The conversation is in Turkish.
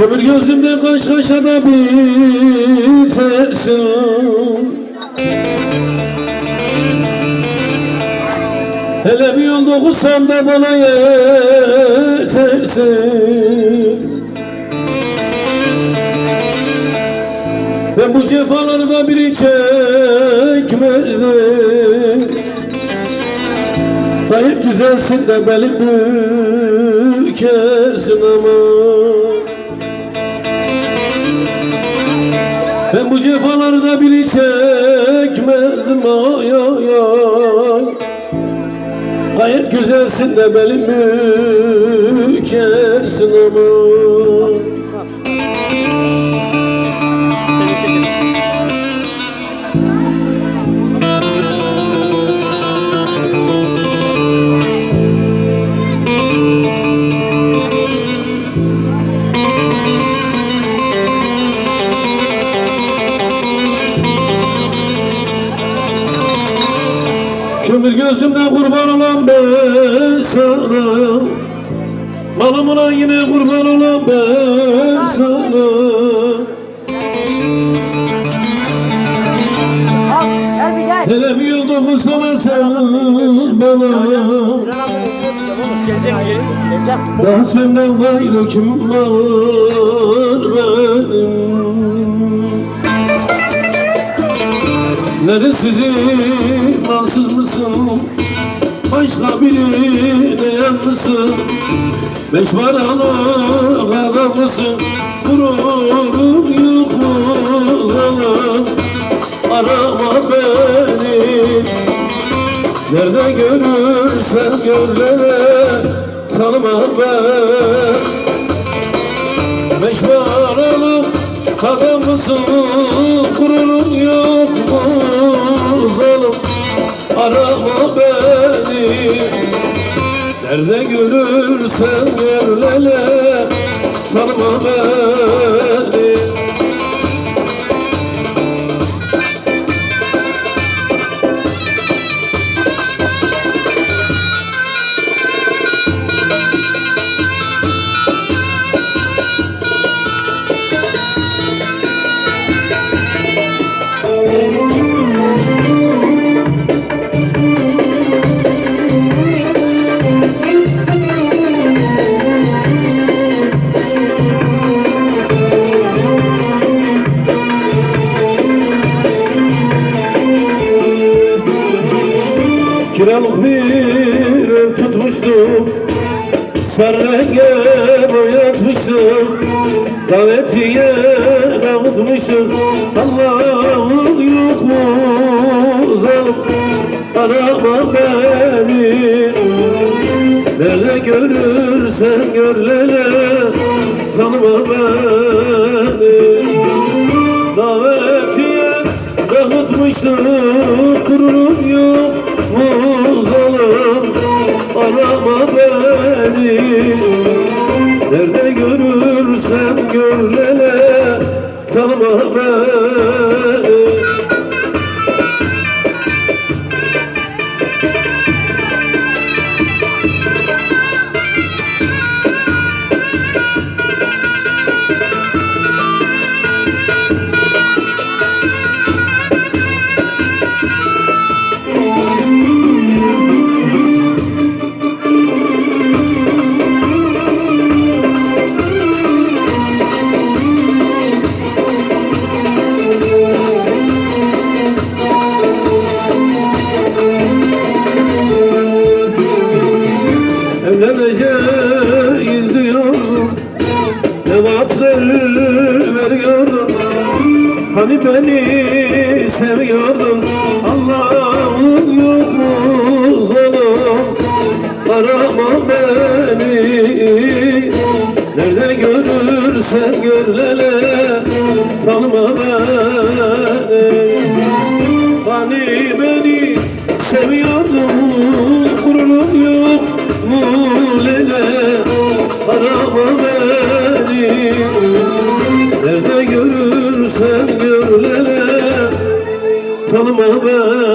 Kömür gözümde kaş kaşa da bitersin Hele bir yol dokusan da bana yetersin Ben bu cefaları da biri çekmezdim. Gayet güzelsin de belim bükersin ama Ben bu cefaları da biri çekmezdim ay ay ay Gayet güzelsin de belim bükersin ama Kömür gözümden kurban olan ben sana Malımına yine kurban olan ben sana. Hele bir yol dokusana sen bana. Daha senden gayrı kim var benim Neresizim, malsız mısın? Başka birine yanlısın Beş paralık adam mısın? Gururum yok mu zalim? Arama beni Nerede görürsen görlere Tanıma ben Beş paralık adam mısın? Gururun yok mu zalim? Arama beni. Nerede görürsen görlere Tanıma beni Kiralık bir ev tutmuştum Sarı renge boyatmıştım Davetiye dağıtmıştım Allah'ım yok mu zalim Arama beni. Nerede görürsen görlere Tanıma beni. Davetiye dağıtmıştım Kururum yok mu zalim Arama beni veriyordun Hani beni seviyordun? Allah'ım yok mu zalim Arama beni. Nerede görürsen gör lele Tanıma beni. Hani beni seviyordun Gör lele. Tanıma beni